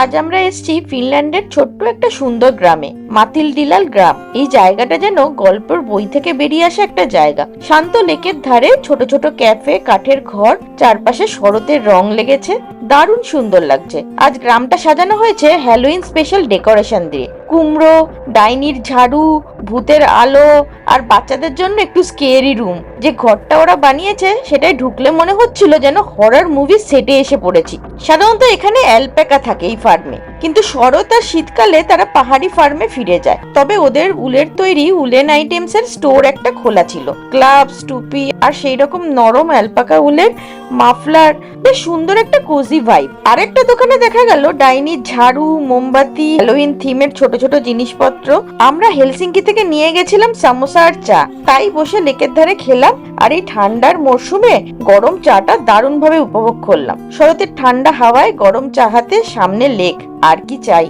আজ আমরা এসেছি ফিনল্যান্ডের ছোট্ট একটা সুন্দর গ্রামে, মাতিলডিলাল গ্রাম। এই জায়গাটা যেন গল্পের বই থেকে বেরিয়ে আসা একটা জায়গা। শান্ত লেকের ধারে ছোট ছোট ক্যাফে, কাঠের ঘর, চারপাশে শরতের রং লেগেছে। দারুণ সুন্দর লাগছে। আজ গ্রামটা সাজানো হয়েছে হ্যালোইন স্পেশাল ডেকোরেশন দিয়ে। কুমড়ো, ডাইনির ঝাড়ু, ভূতের আলো আর বাচ্চাদের জন্য একটু স্কেয়ারি রুম যে ঘরটা ওরা বানিয়েছে সেটাই ঢুকলে মনে হচ্ছিল যেন হরার মুভি সেটে এসে পড়েছি। সাধারণত এখানে অ্যালপ্যাকা থাকে এই ফার্মে কিন্তু শরৎ আর শীতকালে তারা পাহাড়ি ফার্মে ফিরে যায়। তবে ওদের উলের তৈরি উলেন আইটেমস এর স্টোর একটা খোলা ছিল। গ্লাভস, টুপি আর সেই রকম নরম অ্যালপাকা উলের মাফলার। বেশ সুন্দর একটা কোজি ভাইব আরেকটা দোকানে দেখা গেল ডাইনি ঝাড়ু, মোমবাতি হ্যালোইন থিমের ছোট ছোট জিনিসপত্র। আমরা হেলসিঙ্কি থেকে নিয়ে গেছিলাম সামোসা আর চা। তাই বসে লেকের ধারে খেলাম। আর এই ঠান্ডার মরশুমে গরম চাটা দারুণভাবে উপভোগ করলাম। শরতের ঠান্ডা হাওয়ায় গরম চা হাতে সামনে লেক, আর কি চাই?